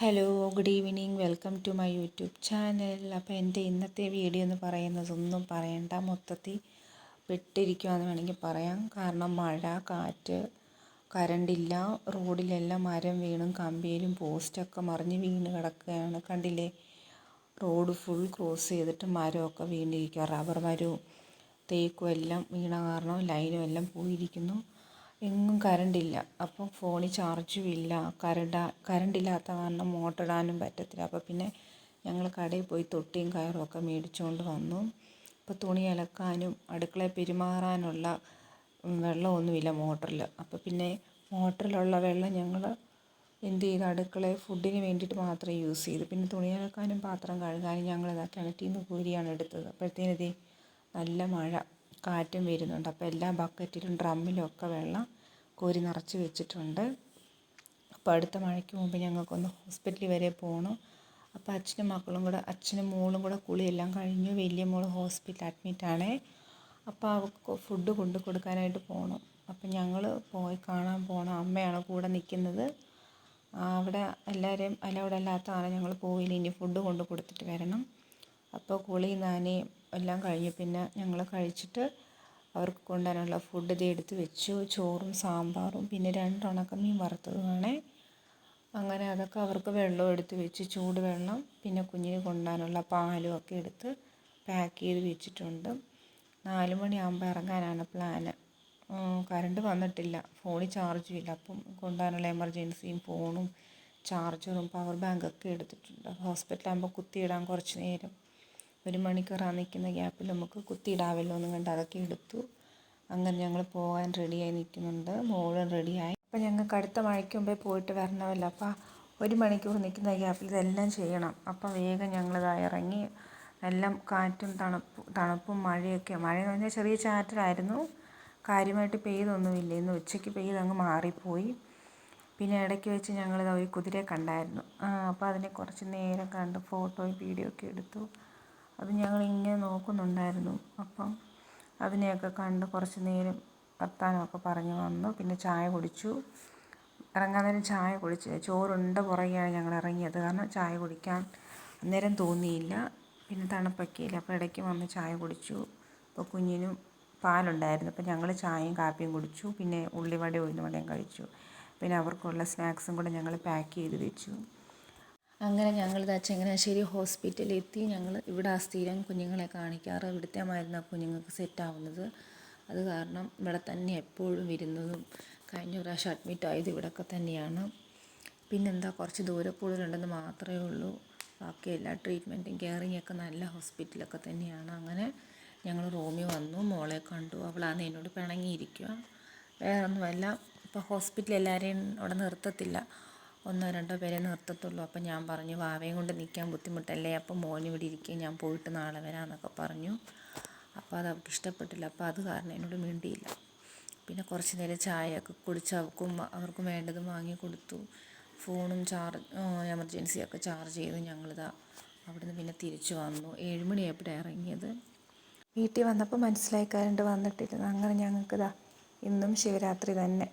Hello good evening welcome to my YouTube channel അപ്പോൾ എന്റെ ഇന്നത്തെ വീഡിയോ എന്ന് പറയുന്നത് ഒന്നും പറയണ്ട. മൊത്തത്തിൽ പെട്ടിരിക്കുകയെന്ന് വേണമെങ്കിൽ പറയാം. കാരണം മഴ കാറ്റ് കരണ്ടില്ല റോഡിലെല്ലാം മരം വീണും കമ്പിയിലും പോസ്റ്റൊക്കെ മറിഞ്ഞ് വീണ് കിടക്കുകയാണ്. കണ്ടില്ലേ? റോഡ് ഫുൾ ക്രോസ് ചെയ്തിട്ട് മരമൊക്കെ വീണിരിക്കുക റബ്ബർ മരവും തേക്കും എല്ലാം വീണ കാരണം ലൈനും എല്ലാം പോയിരിക്കുന്നു. എങ്ങും കറണ്ടില്ല അപ്പോൾ ഫോണിൽ ചാർജും ഇല്ല കറണ്ട് കറണ്ടില്ലാത്ത കാരണം മോട്ടർ ഇടാനും പറ്റത്തില്ല. അപ്പോൾ പിന്നെ ഞങ്ങൾ കടയിൽ പോയി തൊട്ടിയും കയറും ഒക്കെ മേടിച്ചുകൊണ്ട് വന്നു. ഇപ്പോൾ തുണി അലക്കാനും അടുക്കളയിൽ പെരുമാറാനുള്ള വെള്ളമൊന്നുമില്ല മോട്ടറിൽ. അപ്പോൾ പിന്നെ മോട്ടറിലുള്ള വെള്ളം ഞങ്ങൾ എന്ത് ചെയ്തു? അടുക്കളയിൽ ഫുഡിന് വേണ്ടിയിട്ട് മാത്രം യൂസ് ചെയ്തു. പിന്നെ തുണി അലക്കാനും പാത്രം കഴുകാനും ഞങ്ങൾ ഇതാ കിണറ്റിൽ നിന്ന് കൂരിയാണ് എടുത്തത്. അപ്പോഴത്തേനിതേ നല്ല മഴ. കാറ്റും വരുന്നുണ്ട്. അപ്പോൾ എല്ലാ ബക്കറ്റിലും ഡ്രമ്മിലും ഒക്കെ വെള്ളം കോരി നിറച്ച് വെച്ചിട്ടുണ്ട്. അപ്പോൾ അടുത്ത മഴയ്ക്ക് മുമ്പ് ഞങ്ങൾക്കൊന്ന് ഹോസ്പിറ്റലിൽ വരെ പോകണം അപ്പോൾ അച്ഛനും മക്കളും കൂടെ അച്ഛനും മോളും കൂടെ കുളിയെല്ലാം കഴിഞ്ഞു. വലിയ മോൾ ഹോസ്പിറ്റലിൽ അഡ്മിറ്റാണേ അപ്പോൾ അവൾക്ക് ഫുഡ് കൊണ്ടു കൊടുക്കാനായിട്ട് പോകണം അപ്പം ഞങ്ങൾ പോയി കാണാൻ പോകണം അമ്മയാണ് കൂടെ നിൽക്കുന്നത്. അവിടെ എല്ലാവരെയും അലൗഡ് അല്ലാത്തതാണ് ഞങ്ങൾ പോയില്ല. ഇനി ഫുഡ് കൊണ്ട് കൊടുത്തിട്ട് വരണം. അപ്പോൾ കുളി നനയും എല്ലാം കഴിഞ്ഞു പിന്നെ ഞങ്ങൾ കഴിച്ചിട്ട് അവർക്ക് കൊണ്ടുവരാനുള്ള ഫുഡ് ഇത് എടുത്ത് വെച്ചു. ചോറും സാമ്പാറും പിന്നെ രണ്ട് ഉണക്കമീൻ വറുത്തതുമാണേ അങ്ങനെ അതൊക്കെ അവർക്ക് വെള്ളം എടുത്ത് വെച്ച്. ചൂട് വെള്ളം പിന്നെ കുഞ്ഞിന് കൊണ്ടുവരാനുള്ള പാലും ഒക്കെ എടുത്ത് പാക്ക് ചെയ്ത് വെച്ചിട്ടുണ്ട്. നാല് മണിയാകുമ്പോൾ ഇറങ്ങാനാണ് പ്ലാന് കറണ്ട് വന്നിട്ടില്ല. ഫോണിൽ ചാർജും ഇല്ല. അപ്പം കൊണ്ടുവരാനുള്ള എമർജൻസിയും ഫോണും ചാർജറും പവർ ബാങ്കൊക്കെ എടുത്തിട്ടുണ്ട്. ഹോസ്പിറ്റലാകുമ്പോൾ കുത്തിയിടാൻ കുറച്ച് നേരം. ഒരു മണിക്കൂറാണ് നിൽക്കുന്ന ഗ്യാപ്പിൽ നമുക്ക് കുത്തിയിടാവല്ലോ എന്നും കണ്ട് അതൊക്കെ എടുത്തു. അങ്ങനെ ഞങ്ങൾ പോകാൻ റെഡിയായി നിൽക്കുന്നുണ്ട്. മോളും റെഡിയായി. അപ്പോൾ ഞങ്ങൾക്ക് അടുത്ത മഴയ്ക്ക് മുമ്പേ പോയിട്ട് വരണമല്ലോ. അപ്പോൾ ഒരു മണിക്കൂർ നിൽക്കുന്ന ഗ്യാപ്പിൽ ഇതെല്ലാം ചെയ്യണം. അപ്പോൾ വേഗം ഞങ്ങളിതാ ഇറങ്ങി എല്ലാം കാറ്റും തണുപ്പ് തണുപ്പും മഴയൊക്കെ. മഴ എന്ന് പറഞ്ഞാൽ ചെറിയ ചാറ്റലായിരുന്നു. കാര്യമായിട്ട് പെയ്തൊന്നുമില്ല. ഇന്ന് ഉച്ചയ്ക്ക് പെയ്ത് അങ്ങ് മാറിപ്പോയി. പിന്നെ ഇടയ്ക്ക് വെച്ച് ഞങ്ങളിത് ഒരു കുതിരയെ കണ്ടായിരുന്നു. അപ്പോൾ അതിനെ കുറച്ച് നേരം കണ്ട് ഫോട്ടോയും വീഡിയോ ഒക്കെ എടുത്തു. അത് ഞങ്ങളിങ്ങനെ നോക്കുന്നുണ്ടായിരുന്നു. അപ്പം അതിനെയൊക്കെ കണ്ട് കുറച്ച് നേരം വർത്തമാനമൊക്കെ പറഞ്ഞ് വന്നു. പിന്നെ ചായ കുടിച്ചു. ഇറങ്ങാൻ നേരം ചായ കുടിച്ച്. ചോറുണ്ട പുറകെയാണ് ഞങ്ങൾ ഇറങ്ങിയത്. കാരണം ചായ കുടിക്കാൻ അന്നേരം തോന്നിയില്ല. പിന്നെ തണുപ്പൊക്കെയില്ല. അപ്പോൾ ഇടയ്ക്ക് വന്ന് ചായ കുടിച്ചു. അപ്പോൾ കുഞ്ഞിനും പാലുണ്ടായിരുന്നു. അപ്പോൾ ഞങ്ങൾ ചായയും കാപ്പിയും കുടിച്ചു. പിന്നെ ഉള്ളിവടയും ഉഴുന്നുവടയും കഴിച്ചു. പിന്നെ അവർക്കുള്ള സ്നാക്സും കൂടെ ഞങ്ങൾ പാക്ക് ചെയ്ത് വെച്ചു. അങ്ങനെ ഞങ്ങളിതാ ചങ്ങനാശ്ശേരി ഹോസ്പിറ്റലിൽ എത്തി ഞങ്ങൾ ഇവിടെ ആ സ്ഥിരം കുഞ്ഞുങ്ങളെ കാണിക്കാറ് ഇവിടുത്തെ മരുന്നാണ് കുഞ്ഞുങ്ങൾക്ക് സെറ്റാവുന്നത്. അത് കാരണം ഇവിടെ തന്നെ എപ്പോഴും വരുന്നതും കഴിഞ്ഞ പ്രാവശ്യം അഡ്മിറ്റ് ആയത് ഇവിടെയൊക്കെ തന്നെയാണ്. പിന്നെന്താ കുറച്ച് ദൂരക്കൂടുതലുണ്ടെന്ന് മാത്രമേ ഉള്ളൂ. ബാക്കി എല്ലാ ട്രീറ്റ്മെന്റും കെയറിങ് ഒക്കെ നല്ല ഹോസ്പിറ്റലൊക്കെ തന്നെയാണ്. അങ്ങനെ ഞങ്ങൾ റൂമിൽ വന്നു മോളെ കണ്ടു. അവളാന്ന് എന്നോട് പിണങ്ങിയിരിക്കുക വേറൊന്നുമല്ല ഇപ്പോൾ ഹോസ്പിറ്റലിൽ എല്ലാവരെയും അവിടെ നിർത്തത്തില്ല. ഒന്നോ രണ്ടോ പേരെ നിർത്തത്തുള്ളൂ. അപ്പം ഞാൻ പറഞ്ഞു വാവയും കൊണ്ട് നിൽക്കാൻ ബുദ്ധിമുട്ടല്ലേ? അപ്പം മോന് ഇവിടെ ഇരിക്കുക ഞാൻ പോയിട്ട് നാളെ വരാമെന്നൊക്കെ പറഞ്ഞു. അപ്പോൾ അത് അവൾക്ക് ഇഷ്ടപ്പെട്ടില്ല. അപ്പോൾ അത് കാരണം എന്നോട് മിണ്ടിയില്ല. പിന്നെ കുറച്ച് നേരം ചായയൊക്കെ കുടിച്ച് അവർക്കും അവർക്കും വേണ്ടതും വാങ്ങി കൊടുത്തു. ഫോണും ചാർജ് എമർജൻസിയൊക്കെ ചാർജ് ചെയ്ത്. ഞങ്ങളിതാ അവിടുന്ന് പിന്നെ തിരിച്ചു വന്നു. ഏഴുമണിയായപ്പോഴാണ് ഇറങ്ങിയത്. വീട്ടിൽ വന്നപ്പോൾ മനസ്സിലായി കറണ്ട് വന്നിട്ടില്ല. അങ്ങനെ ഞങ്ങൾക്കിതാ ഇന്നും ശിവരാത്രി തന്നെ.